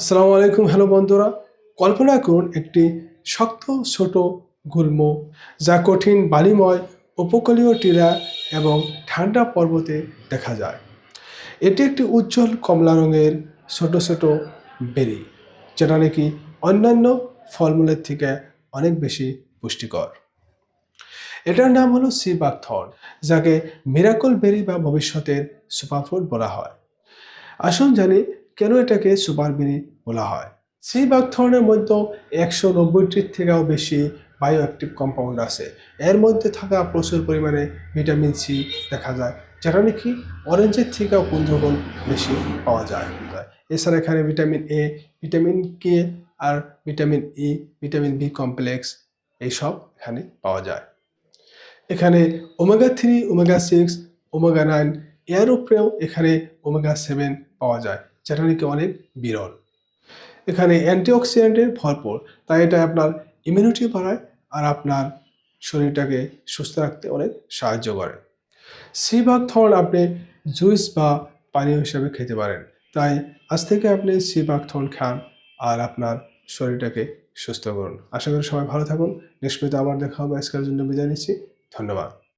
আসসালামু আলাইকুম, হ্যালো বন্ধুরা। কল্পনা করুন একটি শক্ত, ছোট গুল্ম, যা কঠিন, বালিময়, উপকূলীয় টিলা এবং ঠান্ডা পর্বতে দেখা যায়। এটি একটি উজ্জ্বল কমলা রঙের ছোট ছোট বেরি যেটা নাকি অন্যান্য ফলমূলের থেকে অনেক বেশি পুষ্টিকর। এটার নাম হলো সি বাকথর্ন যাকে মিরাকল বেরি বা ভবিষ্যতের সুপারফুড বলা হয়। আসুন জানি কেন এটাকে সুপার বেরি বলা হয়? সি বাকথর্নের মধ্যে একশো নব্বইটির থেকেও বেশি বায়ো অ্যাক্টিভ কম্পাউন্ড আছে। এর মধ্যে থাকা প্রচুর পরিমাণে ভিটামিন সি দেখা যায়, যেটা নাকি অরেঞ্জের থেকেও গুণ বেশি পাওয়া যায়। এছাড়া এখানে vitamin A vitamin K R vitamin E vitamin B complex এইসব এখানে পাওয়া যায়। এখানে omega three omega six omega nine এর উপরেও এখানে ওমেগা সেভেন পাওয়া যায়। যেটা নাকি অনেক বিরল। এখানে অ্যান্টিঅক্সিডেন্টে ভরপুর, তাই এটা আপনার ইমিউনিটি বাড়ায় আর আপনার শরীরটাকে সুস্থ রাখতে অনেক সাহায্য করে। ভাগ থর্ন আপনি জুইস বা পানীয় হিসাবে খেতে পারেন, তাই আজ থেকে আপনি ভাগ থর্ন খান আর আপনার শরীরটাকে সুস্থ করুন। আশা করি সবাই ভালো থাকুন। নিষ্পিত আবার দেখা হবে। আজকের জন্য বিদায় নিচ্ছি। ধন্যবাদ।